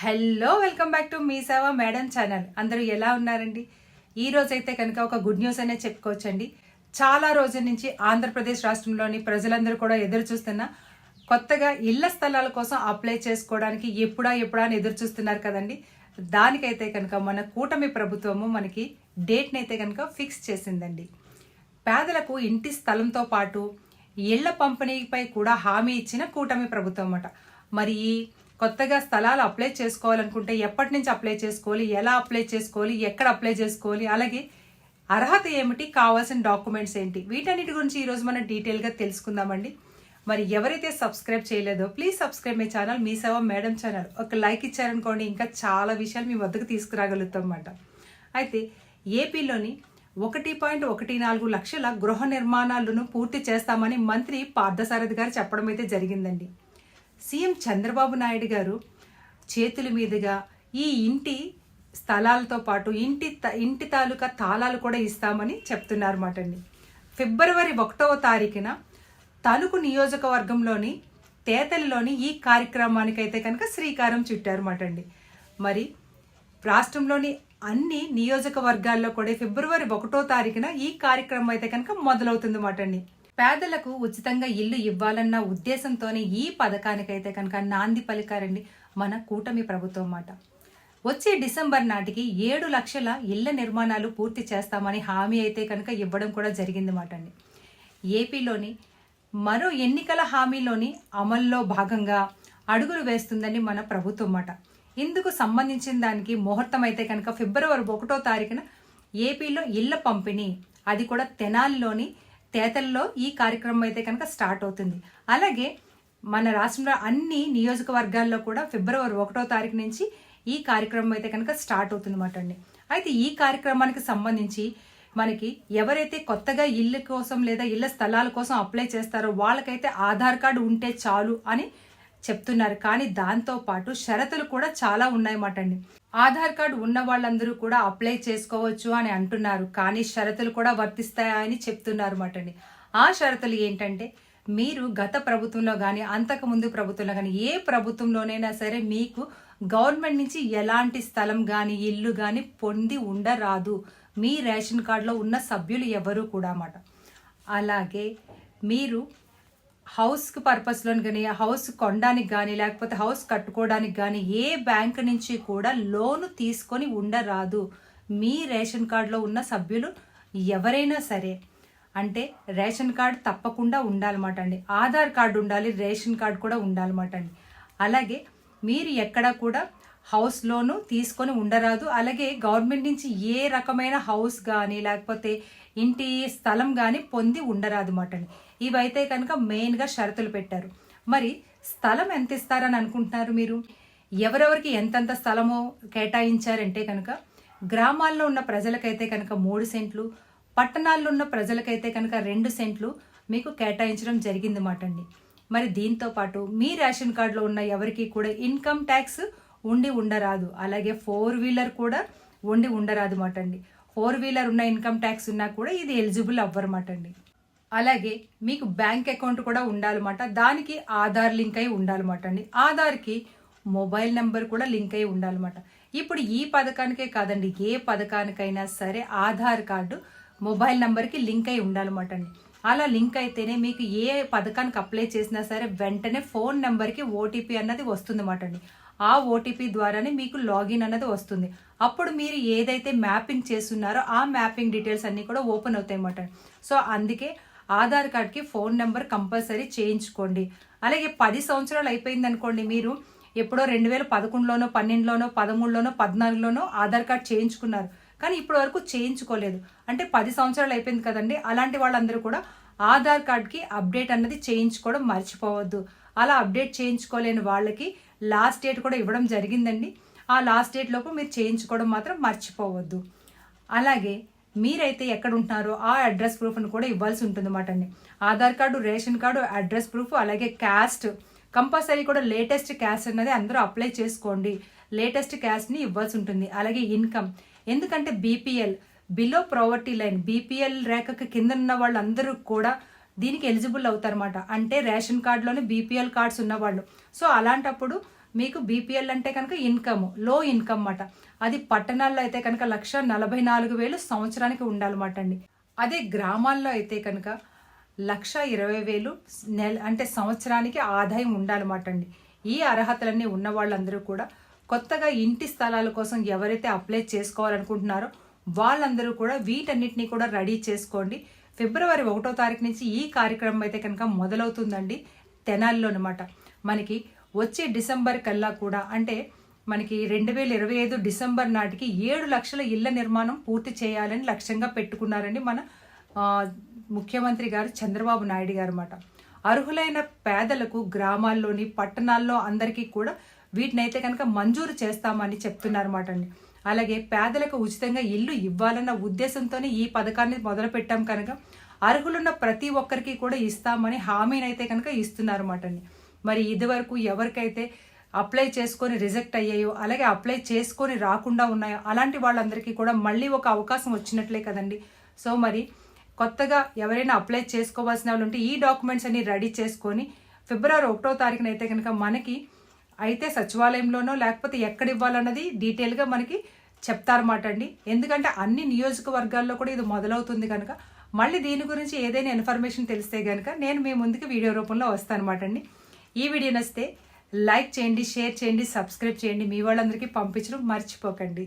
Hello welcome back to మీ సేవ madam channel. అందరూ ఎలా ఉన్నారండి? ఈ రోజైతే అయితే కనుక ఒక గుడ్ న్యూస్ అనే చెప్పుకోవచ్చండి. చాలా రోజుల నుంచి ఆంధ్రప్రదేశ్ రాష్ట్రంలోని ప్రజలందరూ కూడా ఎదురు చూస్తున్న కొత్తగా ఇళ్ళ స్థలాల కోసం అప్లై చేసుకోవడానికి ఎప్పుడా ఎప్పుడా అని ఎదురు చూస్తున్నారు కదండి. దానికైతే కనుక మన కూటమి ప్రభుత్వము మనకి డేట్ని అయితే కనుక ఫిక్స్ చేసిందండి. పేదలకు ఇంటి స్థలంతో పాటు ఇళ్ళ పంపిణీపై కూడా హామీ ఇచ్చిన కూటమి ప్రభుత్వం అన్నమాట మరి కొత్తగా స్థలాలు అప్లై చేసుకోవాలనుకుంటే ఎప్పటి నుంచి అప్లై చేసుకోవాలి ఎలా అప్లై చేసుకోవాలి ఎక్కడ అప్లై చేసుకోవాలి అలాగే అర్హత ఏమిటి కావాల్సిన డాక్యుమెంట్స్ ఏంటి వీటన్నిటి గురించి ఈరోజు మనం డీటెయిల్గా తెలుసుకుందామండి. మరి ఎవరైతే సబ్స్క్రైబ్ చేయలేదో ప్లీజ్ సబ్స్క్రైబ్ మై ఛానల్ మీ సేవ మేడం ఛానల్. ఒక లైక్ ఇచ్చారనుకోండి ఇంకా చాలా విషయాలు మీ వద్దకు తీసుకురాగలుగుతాం అన్నమాట అయితే ఏపీలోని ఒకటి పాయింట్ ఒకటి నాలుగు లక్షల గృహ నిర్మాణాలను పూర్తి చేస్తామని మంత్రి పార్థసారథి గారు చెప్పడం అయితే జరిగిందండి. సీఎం చంద్రబాబు నాయుడు గారు చేతుల మీదుగా ఈ ఇంటి స్థలాలతో పాటు ఇంటి త- ఇంటి తాలూకా తాళాలు కూడా ఇస్తామని చెప్తున్నారన్నమాట అండి. ఫిబ్రవరి ఒకటవ తారీఖున తణుకు నియోజకవర్గంలోని తేతలిలోని ఈ కార్యక్రమానికైతే కనుక శ్రీకారం చుట్టారు అండి. మరి రాష్ట్రంలోని అన్ని నియోజకవర్గాల్లో కూడా ఫిబ్రవరి ఒకటో తారీఖున ఈ కార్యక్రమం అయితే కనుక మొదలవుతుంది మాట అండి. పేదలకు ఉచితంగా ఇల్లు ఇవ్వాలన్న ఉద్దేశంతోనే ఈ పథకానికైతే కనుక నాంది పలికారండి మన కూటమి ప్రభుత్వం మాట. వచ్చే డిసెంబర్ నాటికి ఏడు లక్షల ఇళ్ళ నిర్మాణాలు పూర్తి చేస్తామని హామీ అయితే కనుక ఇవ్వడం కూడా జరిగింది మాట అండి. ఏపీలోని మరో ఎన్నికల హామీలోని అమల్లో భాగంగా అడుగులు వేస్తుందని మన ప్రభుత్వం మాట. ఇందుకు సంబంధించిన దానికి ముహూర్తం అయితే కనుక ఫిబ్రవరి ఒకటో తారీఖున ఏపీలో ఇళ్ళ పంపిణీ అది కూడా తెనాలిలోని తేతల్లో ఈ కార్యక్రమం అయితే కనుక స్టార్ట్ అవుతుంది. అలాగే మన రాష్ట్రంలో అన్ని నియోజకవర్గాల్లో కూడా ఫిబ్రవరి ఒకటో తారీఖు నుంచి ఈ కార్యక్రమం అయితే కనుక స్టార్ట్ అవుతుందన్నమాట అండి. అయితే ఈ కార్యక్రమానికి సంబంధించి మనకి ఎవరైతే కొత్తగా ఇల్లు కోసం లేదా ఇళ్ళ స్థలాల కోసం అప్లై చేస్తారో వాళ్ళకైతే ఆధార్ కార్డు ఉంటే చాలు అని చెప్తున్నారు. కానీ దాంతోపాటు షరతులు కూడా చాలా ఉన్నాయన్నమాట అండి. ఆధార్ కార్డు ఉన్న వాళ్ళందరూ కూడా అప్లై చేసుకోవచ్చు అని అంటున్నారు. కానీ షరతులు కూడా వర్తిస్తాయని చెప్తున్నారు అన్నమాట అండి ఆ షరతులు ఏంటంటే మీరు గత ప్రభుత్వంలో కానీ అంతకుముందు ప్రభుత్వంలో కానీ ఏ ప్రభుత్వంలోనైనా సరే మీకు గవర్నమెంట్ నుంచి ఎలాంటి స్థలం కానీ ఇల్లు కానీ పొంది ఉండరాదు. మీ రేషన్ కార్డులో ఉన్న సభ్యులు ఎవరు కూడా అన్నమాట అలాగే మీరు హౌస్కి పర్పస్లోని కానీ హౌస్ కొనడానికి కానీ లేకపోతే హౌస్ కట్టుకోవడానికి కానీ ఏ బ్యాంక్ నుంచి కూడా లోను తీసుకొని ఉండరాదు. మీ రేషన్ కార్డులో ఉన్న సభ్యులు ఎవరైనా సరే. అంటే రేషన్ కార్డు తప్పకుండా ఉండాలన్నమాట అండి. ఆధార్ కార్డు ఉండాలి రేషన్ కార్డు కూడా ఉండాలన్నమాట అండి. అలాగే మీరు ఎక్కడ కూడా హౌస్ లోను తీసుకొని ఉండరాదు. అలాగే గవర్నమెంట్ నుంచి ఏ రకమైన హౌస్ కానీ లేకపోతే ఇంటి స్థలం కానీ పొంది ఉండరాదు మాట అండి ఇవైతే కనుక మెయిన్గా షరతులు పెట్టారు. మరి స్థలం ఎంత ఇస్తారని అనుకుంటున్నారు మీరు? ఎవరెవరికి ఎంతెంత స్థలమో కేటాయించారంటే కనుక గ్రామాల్లో ఉన్న ప్రజలకైతే కనుక మూడు సెంట్లు పట్టణాల్లో ఉన్న ప్రజలకైతే కనుక రెండు సెంట్లు మీకు కేటాయించడం జరిగింది మాట అండి మరి దీంతో పాటు మీ రేషన్ కార్డులో ఉన్న ఎవరికి కూడా ఇన్కమ్ ట్యాక్స్ ఉండి ఉండరాదు. అలాగే ఫోర్ వీలర్ కూడా ఉండి ఉండరాదు మాట అండి ఫోర్ వీలర్ ఉన్న ఇన్కమ్ ట్యాక్స్ ఉన్నా కూడా ఇది ఎలిజిబుల్ అవ్వరమాట అండి అలాగే మీకు బ్యాంక్ అకౌంట్ కూడా ఉండాలన్నమాట దానికి ఆధార్ లింక్ అయి ఉండాలన్నమాట అండి ఆధార్కి మొబైల్ నెంబర్ కూడా లింక్ అయి ఉండాలన్నమాట ఇప్పుడు ఈ పథకానికే కాదండి ఏ పథకానికైనా సరే ఆధార్ కార్డు మొబైల్ నెంబర్కి లింక్ అయి ఉండాలన్నమాట అండి అలా లింక్ అయితేనే మీకు ఏ పథకానికి అప్లై చేసినా సరే వెంటనే ఫోన్ నెంబర్కి ఓటీపీ అన్నది వస్తుందన్నమాట అండి ఆ ఓటీపీ ద్వారానే మీకు లాగిన్ అన్నది వస్తుంది. అప్పుడు మీరు ఏదైతే మ్యాపింగ్ చేస్తున్నారో ఆ మ్యాపింగ్ డీటెయిల్స్ అన్నీ కూడా ఓపెన్ అవుతాయి అన్నమాట. సో అందుకే ఆధార్ కార్డ్కి ఫోన్ నెంబర్ కంపల్సరీ చేయించుకోండి. అలాగే పది సంవత్సరాలు అయిపోయింది అనుకోండి మీరు ఎప్పుడో రెండు వేల పదకొండులోనో పన్నెండులోనో పదమూడులోనో పద్నాలుగులోనో ఆధార్ కార్డ్ చేయించుకున్నారు. కానీ ఇప్పటి వరకు చేయించుకోలేదు. అంటే పది సంవత్సరాలు అయిపోయింది కదండి అలాంటి వాళ్ళందరూ కూడా ఆధార్ కార్డ్కి అప్డేట్ అన్నది చేయించుకోవడం మర్చిపోవద్దు. అలా అప్డేట్ చేయించుకోలేని వాళ్ళకి లాస్ట్ డేట్ కూడా ఇవ్వడం జరిగిందండి. ఆ లాస్ట్ డేట్ లోపు మీరు చేయించుకోవడం మాత్రం మర్చిపోవద్దు. అలాగే మీరైతే ఎక్కడ ఉంటున్నారో ఆ అడ్రస్ ప్రూఫ్ను కూడా ఇవ్వాల్సి ఉంటుంది అన్నమాట అండి. Aadhaar card ration card address proof అలాగే క్యాస్ట్ కంపల్సరీ కూడా లేటెస్ట్ క్యాస్ట్ అన్నది అందరూ అప్లై చేసుకోండి. లేటెస్ట్ క్యాస్ట్ని ఇవ్వాల్సి ఉంటుంది. అలాగే ఇన్కమ్. ఎందుకంటే BPL below poverty line BPL రేఖకు కింద ఉన్న వాళ్ళందరూ కూడా దీనికి ఎలిజిబుల్ అవుతారన్నమాట. అంటే రేషన్ కార్డులోనే బీపీఎల్ కార్డ్స్ ఉన్నవాళ్ళు. సో అలాంటప్పుడు మీకు బీపీఎల్ అంటే కనుక ఇన్కమ్లో ఇన్కమ్ అన్నమాట. అది పట్టణాల్లో అయితే కనుక లక్ష నలభై నాలుగు వేలు సంవత్సరానికి ఉండాలన్నమాట అండి. అదే గ్రామాల్లో అయితే కనుక లక్ష ఇరవై వేలు నెల అంటే సంవత్సరానికి ఆదాయం ఉండాలన్నమాట అండి. ఈ అర్హతలన్నీ ఉన్న వాళ్ళందరూ కూడా కొత్తగా ఇంటి స్థలాల కోసం ఎవరైతే అప్లై చేసుకోవాలనుకుంటున్నారో వాళ్ళందరూ కూడా వీటన్నిటిని కూడా రెడీ చేసుకోండి. ఫిబ్రవరి ఒకటో తారీఖు నుంచి ఈ కార్యక్రమం అయితే కనుక మొదలవుతుందండి. తెనాలిలో అనమాట మనకి వచ్చే డిసెంబర్ కల్లా కూడా అంటే మనకి రెండు వేల ఇరవై ఐదు డిసెంబర్ నాటికి ఏడు లక్షల ఇళ్ళ నిర్మాణం పూర్తి చేయాలని లక్ష్యంగా పెట్టుకున్నారండి మన ముఖ్యమంత్రి గారు చంద్రబాబు నాయుడు గారు అన్నమాట. అర్హులైన పేదలకు గ్రామాల్లోని పట్టణాల్లో అందరికీ కూడా వీటినైతే కనుక మంజూరు చేస్తామని చెప్తున్నారన్నమాట అండి. అలాగే పేదలకు ఉచితంగా ఇల్లు ఇవ్వాలన్న ఉద్దేశంతోనే ఈ పథకాన్ని మొదలుపెట్టాం కనుక అర్హులున్న ప్రతి ఒక్కరికి కూడా ఇస్తామని హామీనైతే కనుక ఇస్తున్నారన్నమాట అండి. మరి ఇదివరకు ఎవరికైతే అప్లై చేసుకొని రిజెక్ట్ అయ్యాయో అలాగే అప్లై చేసుకొని రాకుండా ఉన్నాయో అలాంటి వాళ్ళందరికీ కూడా మళ్ళీ ఒక అవకాశం వచ్చినట్లే కదండి. సో మరి కొత్తగా ఎవరైనా అప్లై చేసుకోవాల్సిన వాళ్ళు ఉంటే ఈ డాక్యుమెంట్స్ అన్ని రెడీ చేసుకొని ఫిబ్రవరి ఒకటో తారీఖున అయితే కనుక మనకి అయితే సచివాలయంలోనో లేకపోతే ఎక్కడ ఇవ్వాలన్నది డీటెయిల్గా మనకి చెప్తారన్నమాట అండి ఎందుకంటే అన్ని నియోజకవర్గాల్లో కూడా ఇది మొదలవుతుంది కనుక మళ్ళీ దీని గురించి ఏదైనా ఇన్ఫర్మేషన్ తెలిస్తే కనుక నేను మీ ముందుకు వీడియో రూపంలో వస్తానమాట అండి ఈ వీడియో నచ్చితే లైక్ చేయండి షేర్ చేయండి సబ్స్క్రైబ్ చేయండి. మీ వాళ్ళందరికీ పంపించడం మర్చిపోకండి.